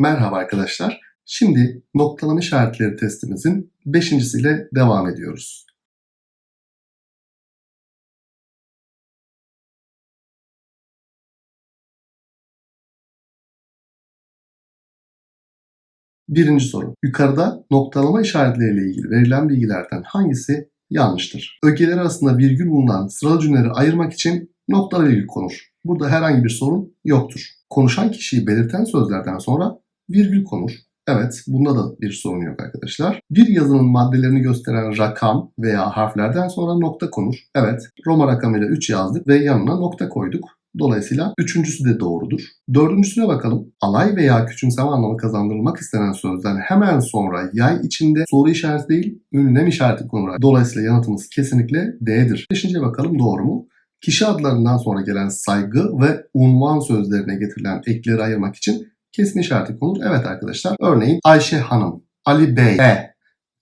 Merhaba arkadaşlar. Şimdi noktalama işaretleri testimizin beşincisiyle devam ediyoruz. Birinci soru. Yukarıda noktalama işaretleriyle ilgili verilen bilgilerden hangisi yanlıştır? Ögeler arasında virgül bulunan sıralı cümleleri ayırmak için noktalı virgül konur. Burada herhangi bir sorun yoktur. Konuşan kişiyi belirten sözlerden sonra virgül konur. Evet, bunda da bir sorun yok arkadaşlar. Bir yazının maddelerini gösteren rakam veya harflerden sonra nokta konur. Evet, Roma rakamıyla 3 yazdık ve yanına nokta koyduk. Dolayısıyla üçüncüsü de doğrudur. Dördüncüsüne bakalım. Alay veya küçümseme anlamı kazandırılmak istenen sözden hemen sonra yay içinde soru işareti değil, ünlem işareti konur. Dolayısıyla yanıtımız kesinlikle D'dir. Beşinciye bakalım doğru mu? Kişi adlarından sonra gelen saygı ve unvan sözlerine getirilen ekleri ayırmak için kesme işareti konur. Evet arkadaşlar örneğin Ayşe Hanım, Ali Bey, E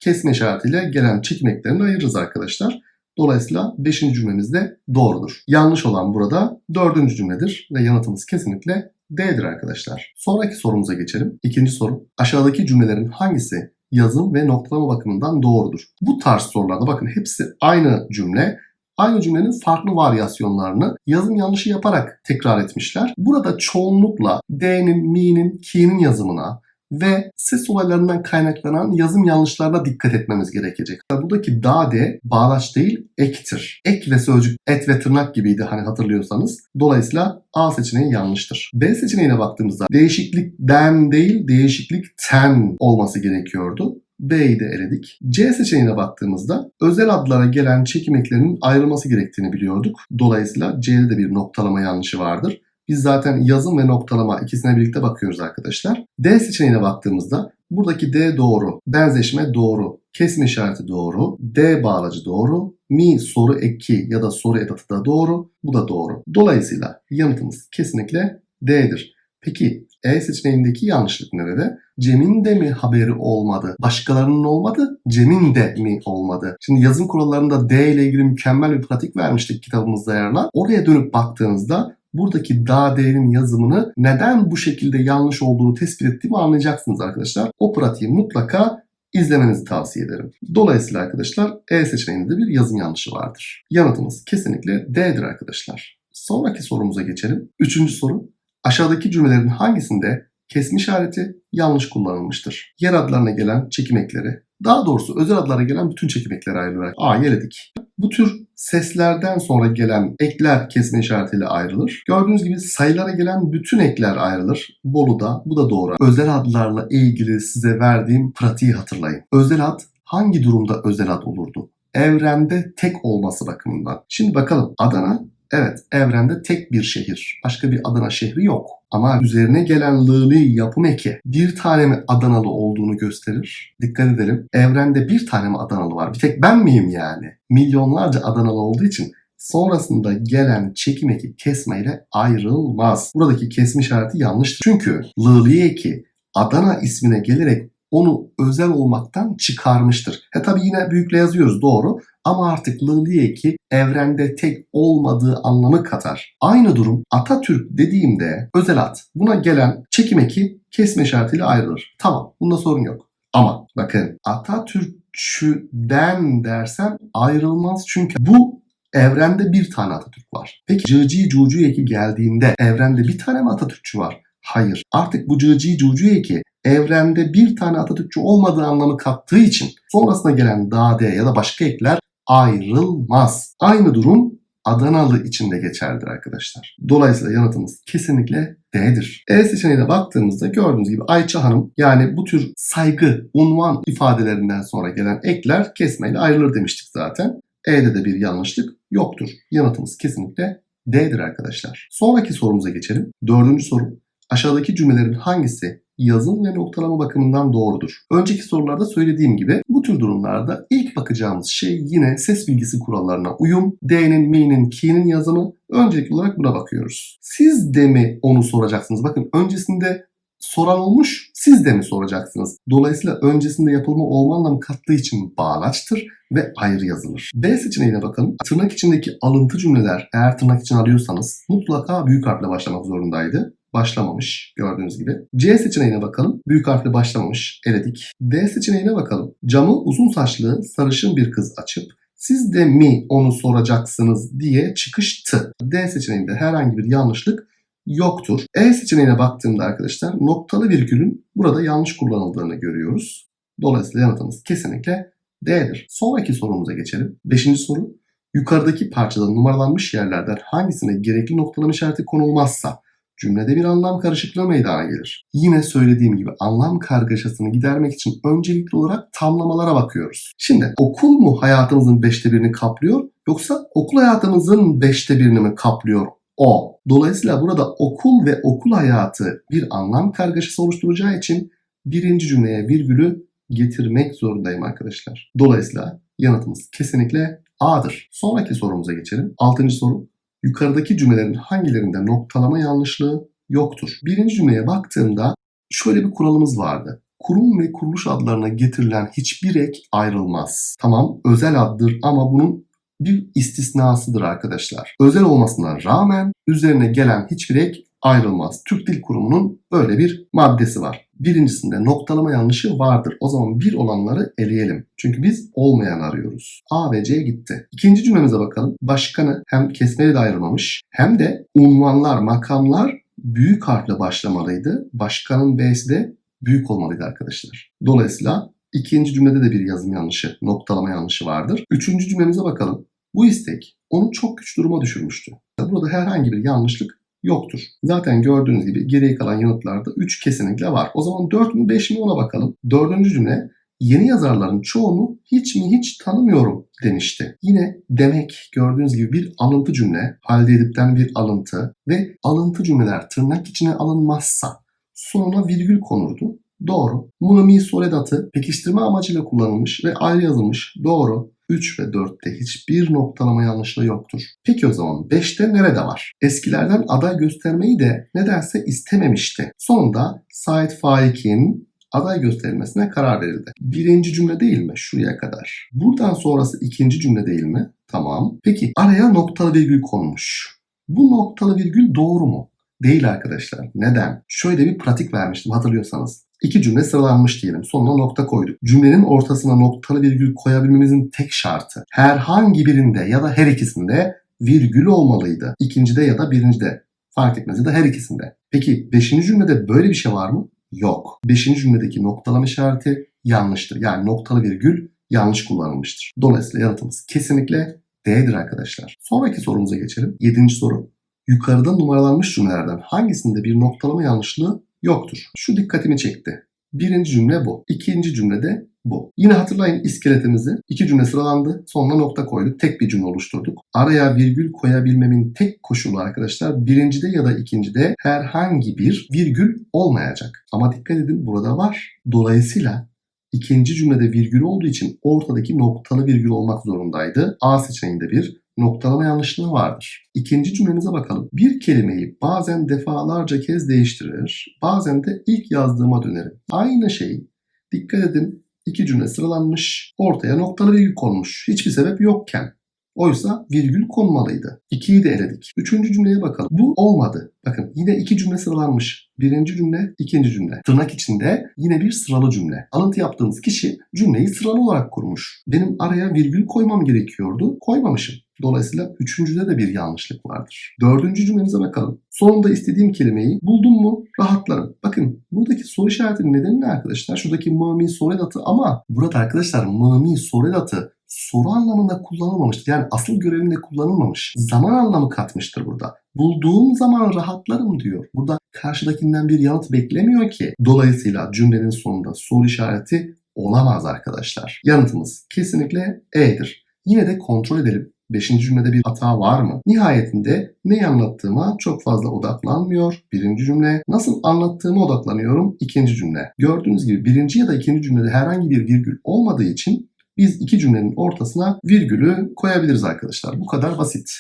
kesme işaretiyle gelen çekim eklerini ayırırız arkadaşlar. Dolayısıyla 5. cümlemiz de doğrudur. Yanlış olan burada 4. cümledir ve yanıtımız kesinlikle D'dir arkadaşlar. Sonraki sorumuza geçelim. İkinci soru. Aşağıdaki cümlelerin hangisi yazım ve noktalama bakımından doğrudur? Bu tarz sorularda bakın hepsi aynı cümle aynı cümlenin farklı varyasyonlarını yazım yanlışı yaparak tekrar etmişler. Burada çoğunlukla D'nin, mi'nin, ki'nin yazımına ve ses olaylarından kaynaklanan yazım yanlışlarına dikkat etmemiz gerekecek. Buradaki da de bağlaç değil ektir. Ek ve sözcük et ve tırnak gibiydi hani hatırlıyorsanız. Dolayısıyla A seçeneği yanlıştır. B seçeneğine baktığımızda değişiklikten değil değişiklikten olması gerekiyordu. B'yi de eledik. C seçeneğine baktığımızda özel adlara gelen çekim eklerinin ayrılması gerektiğini biliyorduk. Dolayısıyla C'de de bir noktalama yanlışı vardır. Biz zaten yazım ve noktalama ikisine birlikte bakıyoruz arkadaşlar. D seçeneğine baktığımızda buradaki D doğru, benzeşme doğru, kesme işareti doğru, D bağlacı doğru, mi soru eki ya da soru edatı da doğru, bu da doğru. Dolayısıyla yanıtımız kesinlikle D'dir. Peki E seçeneğindeki yanlışlık nerede? Cem'in de mi haberi olmadı? Başkalarının olmadı, Cem'in de mi olmadı? Şimdi yazım kurallarında D ile ilgili mükemmel bir pratik vermiştik kitabımızda yerler. Oraya dönüp baktığınızda buradaki da D'nin yazımını neden bu şekilde yanlış olduğunu tespit ettiğimi anlayacaksınız arkadaşlar. O pratiği mutlaka izlemenizi tavsiye ederim. Dolayısıyla arkadaşlar E seçeneğinde bir yazım yanlışı vardır. Yanıtımız kesinlikle D'dir arkadaşlar. Sonraki sorumuza geçelim. Üçüncü soru. Aşağıdaki cümlelerin hangisinde kesme işareti yanlış kullanılmıştır? Yer adlarına gelen çekim ekleri, daha doğrusu özel adlara gelen bütün çekim ekleri ayrılarak A eledik. Bu tür seslerden sonra gelen ekler kesme işaretiyle ayrılır. Gördüğünüz gibi sayılara gelen bütün ekler ayrılır. Bolu'da bu da doğru. Özel adlarla ilgili size verdiğim pratiği hatırlayın. Özel ad hangi durumda özel ad olurdu? Evrende tek olması bakımından. Şimdi bakalım Adana Evet, evrende tek bir şehir. Başka bir Adana şehri yok. Ama üzerine gelen lığlı yapım eki bir tane mi Adanalı olduğunu gösterir. Dikkat edelim. Evrende bir tane mi Adanalı var? Bir tek ben miyim yani? Milyonlarca Adanalı olduğu için sonrasında gelen çekim eki kesmeyle ayrılmaz. Buradaki kesme işareti yanlıştır. Çünkü lığlı eki Adana ismine gelerek onu özel olmaktan çıkarmıştır. He tabi yine büyükle yazıyoruz doğru ama artık eki evrende tek olmadığı anlamı katar. Aynı durum Atatürk dediğimde özel at buna gelen çekim eki kesme işaretiyle ayrılır. Tamam bunda sorun yok. Ama bakın Atatürkçüden dersem ayrılmaz çünkü bu evrende bir tane Atatürk var. Peki cıcı cucu eki geldiğinde evrende bir tane mi Atatürkçü var? Hayır. Artık bu cıcı cucu eki evrende bir tane Atatürkçü olmadığı anlamı kattığı için sonrasında gelen dade ya da başka ekler ayrılmaz. Aynı durum Adanalı için de geçerlidir arkadaşlar. Dolayısıyla yanıtımız kesinlikle D'dir. E seçeneğine baktığımızda gördüğünüz gibi Ayça Hanım yani bu tür saygı, unvan ifadelerinden sonra gelen ekler kesmeyle ayrılır demiştik zaten. E'de de bir yanlışlık yoktur. Yanıtımız kesinlikle D'dir arkadaşlar. Sonraki sorumuza geçelim. Dördüncü soru. Aşağıdaki cümlelerin hangisi yazım ve noktalama bakımından doğrudur. Önceki sorularda söylediğim gibi bu tür durumlarda ilk bakacağımız şey yine ses bilgisi kurallarına uyum, D'nin, M'nin, K'nin yazımı öncelikli olarak buna bakıyoruz. Siz de mi onu soracaksınız? Bakın öncesinde soran olmuş, siz de mi soracaksınız? Dolayısıyla öncesinde yapılma olma anlamı kattığı için bağlaçtır ve ayrı yazılır. B seçeneğine bakalım. Tırnak içindeki alıntı cümleler eğer tırnak için alıyorsanız mutlaka büyük harfle başlamak zorundaydı. Başlamamış gördüğünüz gibi. C seçeneğine bakalım. Büyük harfle başlamamış. Eledik. D seçeneğine bakalım. Camı uzun saçlı sarışın bir kız açıp siz de mi onu soracaksınız diye çıkıştı. D seçeneğinde herhangi bir yanlışlık yoktur. E seçeneğine baktığımda arkadaşlar noktalı virgülün burada yanlış kullanıldığını görüyoruz. Dolayısıyla yanıtımız kesinlikle D'dir. Sonraki sorumuza geçelim. Beşinci soru. Yukarıdaki parçada numaralanmış yerlerden hangisine gerekli noktalama işareti konulmazsa cümlede bir anlam karışıklığı meydana gelir. Yine söylediğim gibi anlam kargaşasını gidermek için öncelikli olarak tamlamalara bakıyoruz. Şimdi okul mu hayatımızın beşte birini kaplıyor yoksa okul hayatımızın beşte birini mi kaplıyor o? Dolayısıyla burada okul ve okul hayatı bir anlam kargaşası oluşturacağı için birinci cümleye virgülü getirmek zorundayım arkadaşlar. Dolayısıyla yanıtımız kesinlikle A'dır. Sonraki sorumuza geçelim. Altıncı soru. Yukarıdaki cümlelerin hangilerinde noktalama yanlışlığı yoktur? Birinci cümleye baktığımda şöyle bir kuralımız vardı. Kurum ve kuruluş adlarına getirilen hiçbir ek ayrılmaz. Tamam özel addır ama bunun bir istisnasıdır arkadaşlar. Özel olmasına rağmen üzerine gelen hiçbir ek ayrılmaz. Türk Dil Kurumu'nun böyle bir maddesi var. Birincisinde noktalama yanlışı vardır. O zaman bir olanları eleyelim. Çünkü biz olmayan arıyoruz. A ve C gitti. İkinci cümlemize bakalım. Başkanı hem kesmeli de ayrılmamış hem de unvanlar, makamlar büyük harfle başlamalıydı. Başkanın B'si de büyük olmalıydı arkadaşlar. Dolayısıyla ikinci cümlede de bir yazım yanlışı, noktalama yanlışı vardır. Üçüncü cümlemize bakalım. Bu istek onu çok güç duruma düşürmüştü. Burada herhangi bir yanlışlık yoktur. Zaten gördüğünüz gibi geriye kalan yanıtlarda 3 kesinlikle var. O zaman 4 mü 5 mi ona bakalım. Dördüncü cümle yeni yazarların çoğunu hiç mi hiç tanımıyorum demişti. Yine demek gördüğünüz gibi bir alıntı cümle, halde edipten bir alıntı ve alıntı cümleler tırnak içine alınmazsa sonuna virgül konurdu. Doğru. Mumi soledatı pekiştirme amacıyla kullanılmış ve ayrı yazılmış. Doğru. 3 ve 4'te hiçbir noktalama yanlışlığı yoktur. Peki o zaman 5'te nerede var? Eskilerden aday göstermeyi de nedense istememişti. Sonunda Said Faik'in aday gösterilmesine karar verildi. Birinci cümle değil mi? Şuraya kadar. Buradan sonrası ikinci cümle değil mi? Tamam. Peki araya noktalı virgül konmuş. Bu noktalı virgül doğru mu? Değil arkadaşlar. Neden? Şöyle bir pratik vermiştim hatırlıyorsanız. İki cümle sıralanmış diyelim. Sonuna nokta koyduk. Cümlenin ortasına noktalı virgül koyabilmemizin tek şartı herhangi birinde ya da her ikisinde virgül olmalıydı. İkincide ya da birincide. Fark etmez ya da her ikisinde. Peki beşinci cümlede böyle bir şey var mı? Yok. Beşinci cümledeki noktalama işareti yanlıştır. Yani noktalı virgül yanlış kullanılmıştır. Dolayısıyla yanıtımız kesinlikle D'dir arkadaşlar. Sonraki sorumuza geçelim. Yedinci soru. Yukarıda numaralanmış cümlelerden hangisinde bir noktalama yanlışlığı yoktur? Şu dikkatimi çekti. Birinci cümle bu. İkinci cümle de bu. Yine hatırlayın iskeletimizi. İki cümle sıralandı. Sonuna nokta koyduk. Tek bir cümle oluşturduk. Araya virgül koyabilmemin tek koşulu arkadaşlar birincide ya da ikincide herhangi bir virgül olmayacak. Ama dikkat edin burada var. Dolayısıyla ikinci cümlede virgül olduğu için ortadaki noktalı virgül olmak zorundaydı. A seçeneğinde bir noktalama yanlışlığı vardır. İkinci cümlemize bakalım. Bir kelimeyi bazen defalarca kez değiştirir, bazen de ilk yazdığıma dönerim. Aynı şey. Dikkat edin iki cümle sıralanmış, ortaya noktalı virgül konmuş. Hiçbir sebep yokken. Oysa virgül konmalıydı. İkiyi de eledik. Üçüncü cümleye bakalım. Bu olmadı. Bakın yine iki cümle sıralanmış. Birinci cümle, ikinci cümle. Tırnak içinde yine bir sıralı cümle. Alıntı yaptığımız kişi cümleyi sıralı olarak kurmuş. Benim araya virgül koymam gerekiyordu. Koymamışım. Dolayısıyla üçüncüde de bir yanlışlık vardır. Dördüncü cümlemize bakalım. Sonunda istediğim kelimeyi buldum mu rahatlarım. Bakın buradaki soru işaretinin nedeni ne arkadaşlar? Şuradaki mami soredatı ama burada arkadaşlar mami soredatı soru anlamında kullanılmamıştır. Yani asıl görevinde kullanılmamış. Zaman anlamı katmıştır burada. Bulduğum zaman rahatlarım diyor. Burada karşıdakinden bir yanıt beklemiyor ki. Dolayısıyla cümlenin sonunda soru işareti olamaz arkadaşlar. Yanıtımız kesinlikle E'dir. Yine de kontrol edelim. Beşinci cümlede bir hata var mı? Nihayetinde neyi anlattığıma çok fazla odaklanmıyor. Birinci cümle. Nasıl anlattığıma odaklanıyorum. İkinci cümle. Gördüğünüz gibi birinci ya da ikinci cümlede herhangi bir virgül olmadığı için biz iki cümlenin ortasına virgülü koyabiliriz arkadaşlar. Bu kadar basit.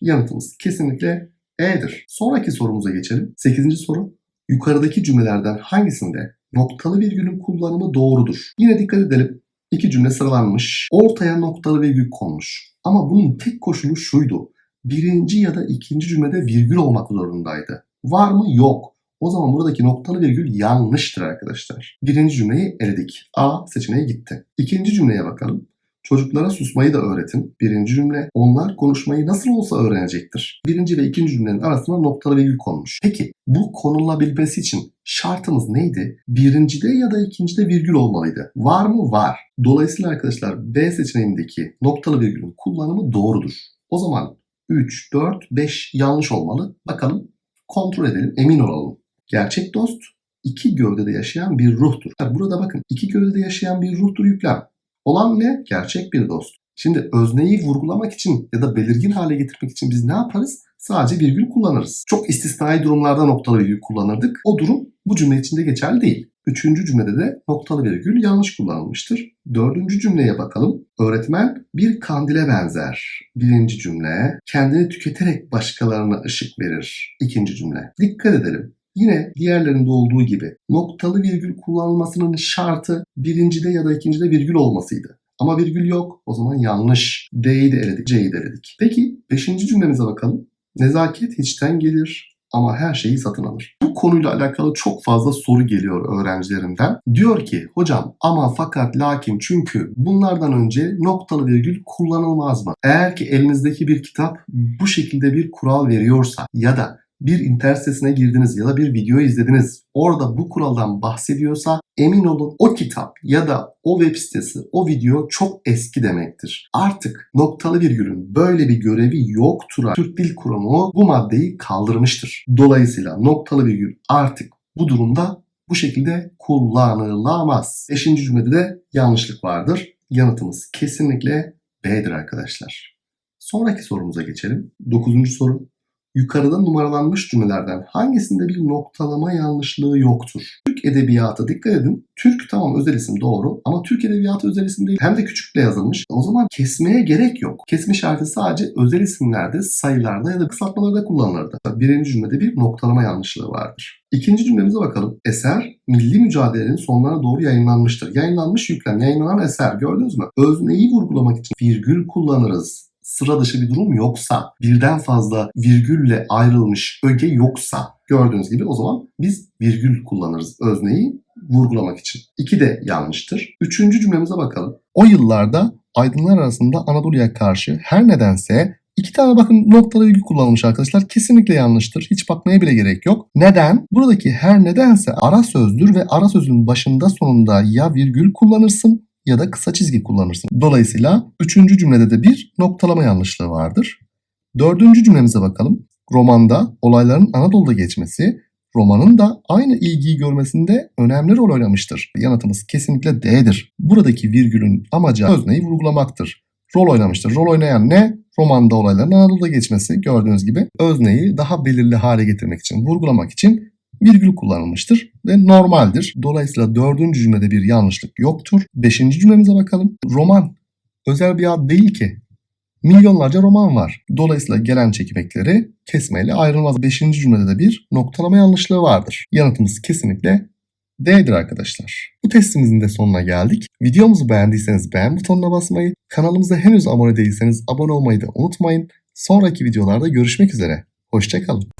Yanıtımız kesinlikle E'dir. Sonraki sorumuza geçelim. Sekizinci soru. Yukarıdaki cümlelerden hangisinde noktalı virgülün kullanımı doğrudur? Yine dikkat edelim. İki cümle sıralanmış. Ortaya noktalı virgül konmuş. Ama bunun tek koşulu şuydu. Birinci ya da ikinci cümlede virgül olmak zorundaydı. Var mı? Yok. O zaman buradaki noktalı virgül yanlıştır arkadaşlar. Birinci cümleyi eledik. A seçeneği gitti. İkinci cümleye bakalım. Çocuklara susmayı da öğretin. Birinci cümle. Onlar konuşmayı nasıl olsa öğrenecektir. Birinci ve ikinci cümlenin arasına noktalı virgül konmuş. Peki bu konulabilmesi için şartımız neydi? Birincide ya da ikincide virgül olmalıydı. Var mı? Var. Dolayısıyla arkadaşlar B seçeneğindeki noktalı virgülün kullanımı doğrudur. O zaman 3, 4, 5 yanlış olmalı. Bakalım kontrol edelim, emin olalım. Gerçek dost iki gövdede yaşayan bir ruhtur. Burada bakın iki gövdede yaşayan bir ruhtur yüklem. Olan ne? Gerçek bir dost. Şimdi özneyi vurgulamak için ya da belirgin hale getirmek için biz ne yaparız? Sadece virgül kullanırız. Çok istisnai durumlarda noktalı virgül kullanırdık. O durum bu cümle içinde geçerli değil. Üçüncü cümlede de noktalı virgül yanlış kullanılmıştır. Dördüncü cümleye bakalım. Öğretmen bir kandile benzer. Birinci cümle. Kendini tüketerek başkalarına ışık verir. İkinci cümle. Dikkat edelim. Yine diğerlerinde olduğu gibi noktalı virgül kullanılmasının şartı birincide ya da ikincide virgül olmasıydı. Ama virgül yok. O zaman yanlış. D'yi de eledik, C'yi de eledik. Peki beşinci cümlemize bakalım. Nezaket hiçten gelir ama her şeyi satın alır. Bu konuyla alakalı çok fazla soru geliyor öğrencilerimden. Diyor ki hocam ama fakat lakin çünkü bunlardan önce noktalı virgül kullanılmaz mı? Eğer ki elinizdeki bir kitap bu şekilde bir kural veriyorsa ya da bir internet sitesine girdiniz ya da bir video izlediniz. Orada bu kuraldan bahsediyorsa emin olun o kitap ya da o web sitesi, o video çok eski demektir. Artık noktalı virgülün böyle bir görevi yoktur. Türk Dil Kurumu bu maddeyi kaldırmıştır. Dolayısıyla noktalı virgül artık bu durumda bu şekilde kullanılamaz. Beşinci cümlede de yanlışlık vardır. Yanıtımız kesinlikle B'dir arkadaşlar. Sonraki sorumuza geçelim. Dokuzuncu soru. Yukarıda numaralanmış cümlelerden hangisinde bir noktalama yanlışlığı yoktur? Türk edebiyatı dikkat edin. Türk tamam özel isim doğru ama Türk edebiyatı özel isim değil. Hem de küçükle yazılmış. O zaman kesmeye gerek yok. Kesme işareti sadece özel isimlerde, sayılarda ya da kısaltmalarda kullanılırdı. Birinci cümlede bir noktalama yanlışlığı vardır. İkinci cümlemize bakalım. Eser milli mücadelenin sonlarına doğru yayınlanmıştır. Yayınlanmış yüklem, yayınlanan eser gördünüz mü? Özneyi vurgulamak için virgül kullanırız sıra dışı bir durum yoksa, birden fazla virgülle ayrılmış öge yoksa gördüğünüz gibi o zaman biz virgül kullanırız özneyi vurgulamak için. İki de yanlıştır. Üçüncü cümlemize bakalım. O yıllarda aydınlar arasında Anadolu'ya karşı her nedense İki tane bakın noktalı virgül kullanılmış arkadaşlar. Kesinlikle yanlıştır. Hiç bakmaya bile gerek yok. Neden? Buradaki her nedense ara sözdür ve ara sözün başında sonunda ya virgül kullanırsın ya da kısa çizgi kullanırsın. Dolayısıyla üçüncü cümlede de bir noktalama yanlışlığı vardır. Dördüncü cümlemize bakalım. Romanda olayların Anadolu'da geçmesi romanın da aynı ilgiyi görmesinde önemli rol oynamıştır. Yanıtımız kesinlikle D'dir. Buradaki virgülün amacı özneyi vurgulamaktır. Rol oynamıştır. Rol oynayan ne? Romanda olayların Anadolu'da geçmesi gördüğünüz gibi özneyi daha belirli hale getirmek için, vurgulamak için virgül kullanılmıştır ve normaldir. Dolayısıyla dördüncü cümlede bir yanlışlık yoktur. Beşinci cümlemize bakalım. Roman özel bir ad değil ki. Milyonlarca roman var. Dolayısıyla gelen çekimekleri kesmeyle ayrılmaz. Beşinci cümlede de bir noktalama yanlışlığı vardır. Yanıtımız kesinlikle D'dir arkadaşlar. Bu testimizin de sonuna geldik. Videomuzu beğendiyseniz beğen butonuna basmayı, kanalımıza henüz abone değilseniz abone olmayı da unutmayın. Sonraki videolarda görüşmek üzere. Hoşçakalın.